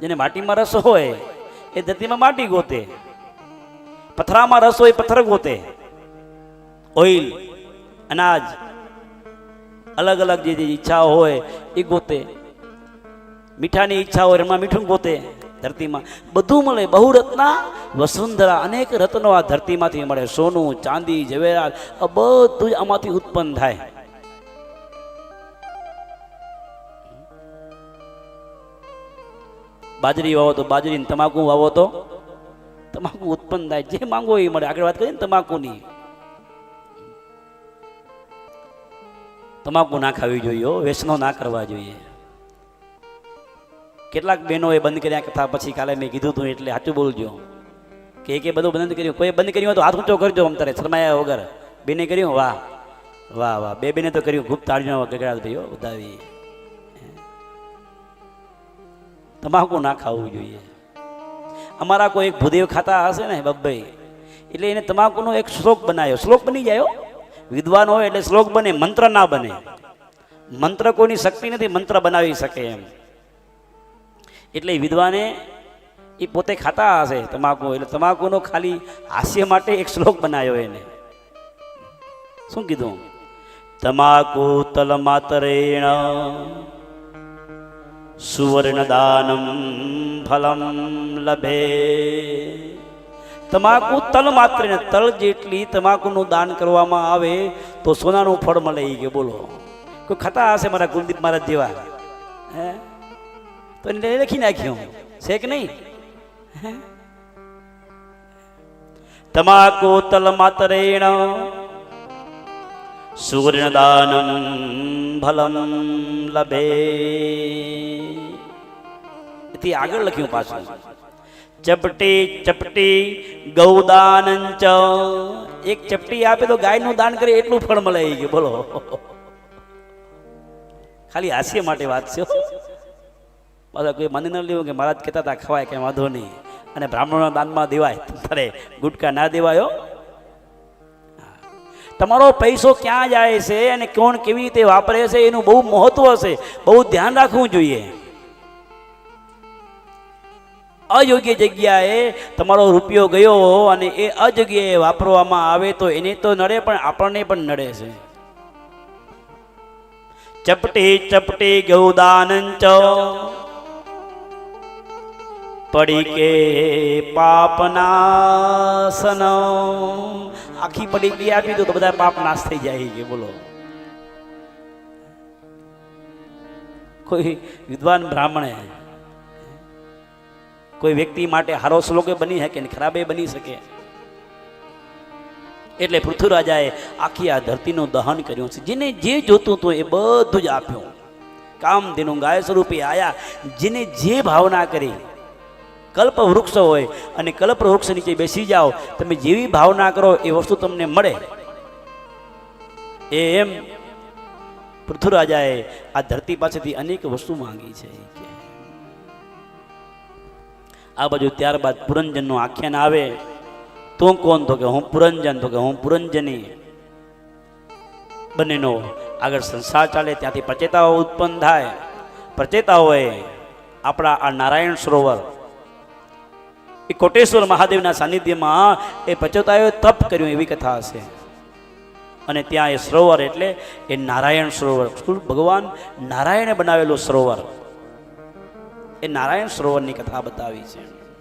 જેને માટીમાં રસ હોય એ ધરતીમાં માટી ગોતે. પથરામાં રસ હોય પથ્થર ગોતે. ઓઇલ, અનાજ, અલગ અલગ જે જે ઈચ્છા હોય એ ગોતે. મીઠાની ઈચ્છા હોય એમાં મીઠું ગોતે ધરતીમાં. બધું મળે. બહુ રત્ના વસુંધરા, અનેક રત્નો આ ધરતીમાંથી મળે. સોનું, ચાંદી ઝવેરાત આ બધું જ આમાંથી ઉત્પન્ન થાય. બાજરી વાવો તો બાજરી તમાકુ વાવો તો તમાકુ ઉત્પન્ન થાય. જે માંગો એ મળે. આગળ વાત કરીએ ને તમાકુની. તમાકુ ના ખાવી જોઈએ હો, વ્યસનો ના કરવા જોઈએ. કેટલાક બહેનોએ બંધ કર્યા કથા પછી કાલે મેં કીધું હતું એટલે સાચું બોલજો. કે કે બધું બંધ કર્યું. કોઈ બંધ કર્યું હોય તો હાથ ઊંચો કરજો અમતારે શરમાયા વગર. બેને કર્યું? વાહ. વાહ વાહ. બે બેને તો કર્યું. ખૂબ તાળીઓ ગગડાટ ભાઈઓ બધાવી તમાકુ ના ખાવું જોઈએ. અમારા કોઈ એક ભૂદેવ ખાતા હશે ને, બબ્બઈ? એટલે એને તમાકુનો એક શ્લોક બનાવ્યો શ્લોક બની જાય. વિદ્વાન હોય એટલે શ્લોક બને, મંત્ર ના બને. મંત્ર કોઈની શક્તિ નથી, મંત્ર બનાવી શકે એમ. એટલે વિદ્વાને એ પોતે ખાતા હશે તમાકુ, એટલે તમાકુનો ખાલી હાસ્ય માટે એક શ્લોક બનાવ્યો એને. શું કીધું? તમાકુ તલ માતરેણ સુવર્ણદાનમ ફલમ લભે. તમાકુ તલ માત્ર તલ જેટલી તમાકુનું દાન કરવામાં આવે તો સોનાનું ફળ મળે એ કે બોલો. કોઈ ખાતા હશે મારા કુલદીપ મહારાજ જેવા? હે? તો એને લખી નાખ્યું. છે કે નહીં? તમાકુ તલ માતરેણ સુવર્ણદાનમ ફલમ લભે એથી આગળ લખ્યું પાછું ચપટી ચપટી ગૌદાન એક ચપટી આપે તો ગાયનું દાન કરે એટલું ફળ મળે કે બોલો ખાલી હાસ્ય માટે વાત છે બધા કોઈ મને ન લેવું કે મહારાજ કહેતા હતા ખવાય કે વાંધો નહીં અને બ્રાહ્મણના દાનમાં દેવાય તારે ગુટકા ના દેવાયો તમારો પૈસો ક્યાં જાય છે અને કોણ કેવી રીતે વાપરે છે એનું બહુ મહત્વ છે. બહુ ધ્યાન રાખવું જોઈએ. અયોગ્ય જગ્યાએ તમારો રૂપિયો ગયો અને એ અજગ્યાએ વાપરવામાં આવે તો એને તો નડે પણ આપણને પણ નડે છે. ચપટી ચપટી ગૌદાનંચ પડી કે પાપનાસન આખી પડી ગઈ આપી દો તો બધા પાપ નાશ થઈ જાય કે બોલો. કોઈ વિદ્વાન બ્રાહ્મણે કોઈ વ્યક્તિ માટે હારો શ્લોકે બની શકે ને ખરાબે બની શકે. એટલે પૃથ્વીરાજાએ આખી આ ધરતીનું દહન કર્યું છે. જેને જે જોતું હતું એ બધું જ આપ્યું. કામ તેનું ગાય સ્વરૂપે આયા. જેને જે ભાવના કરી કલ્પ વૃક્ષ હોય અને કલ્પ વૃક્ષ નીચે બેસી જાઓ, તમે જેવી ભાવના કરો એ વસ્તુ તમને મળે. એ એમ પૃથ્વીરાજાએ આ ધરતી પાસેથી અનેક વસ્તુ માંગી છે. આ બાજુ ત્યારબાદ પુરંજનનું આખ્યાન આવે, તું કોણ? તો કે હું પુરંજન, તો કે હું પુરંજની. બંનેનો આગળ સંસાર ચાલે, ત્યાંથી પ્રચેતાઓ ઉત્પન્ન થાય. પ્રચેતાઓએ આપણા આ નારાયણ સરોવર એ કોટેશ્વર મહાદેવના સાનિધ્યમાં એ પચોતાયો તપ કર્યું એવી કથા હશે. અને ત્યાં એ સરોવર એટલે એ નારાયણ સરોવર. ભગવાન નારાયણે બનાવેલું સરોવર. એ નારાયણ સરોવરની કથા બતાવી છે.